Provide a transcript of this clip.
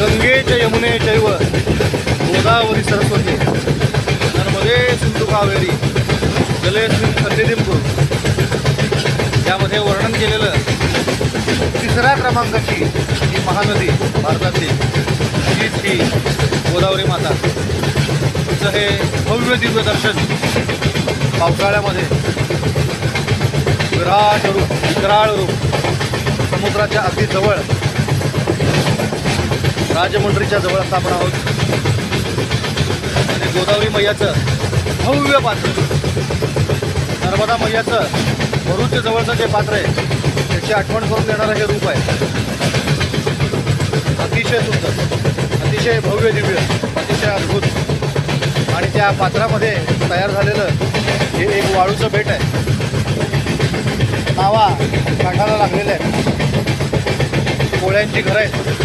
गंगे यमुने जैव गोदावरी सरस्वती. नर्मदे सिंधू कावेरी. जलेस्मिन सन्निधिं यामध्ये वर्णन केलेलं तिसऱ्या क्रमांकाची ही महानदी भारतातली. हीच ही गोदावरी माता. तिचं हे भव्य दिव्य दर्शन पावसाळ्यामध्ये. विराट रूप विकराळ रूप. समुद्राच्या अगदी जवळ. राजमंड्रीच्या जवळ आता आपण आहोत. आणि गोदावरी मैयाचं भव्य पात्र. नर्मदा मैयाचं भरूच्या जवळचं जे पात्र आहे त्याची आठवण करून देणारं हे रूप आहे. अतिशय सुंदर अतिशय भव्य दिव्य अतिशय अद्भुत. आणि त्या पात्रामध्ये तयार झालेलं हे एक वाळूचं बेट आहे. नावा काठाला लागलेलं आहे. कोळ्यांची घरं आहेत.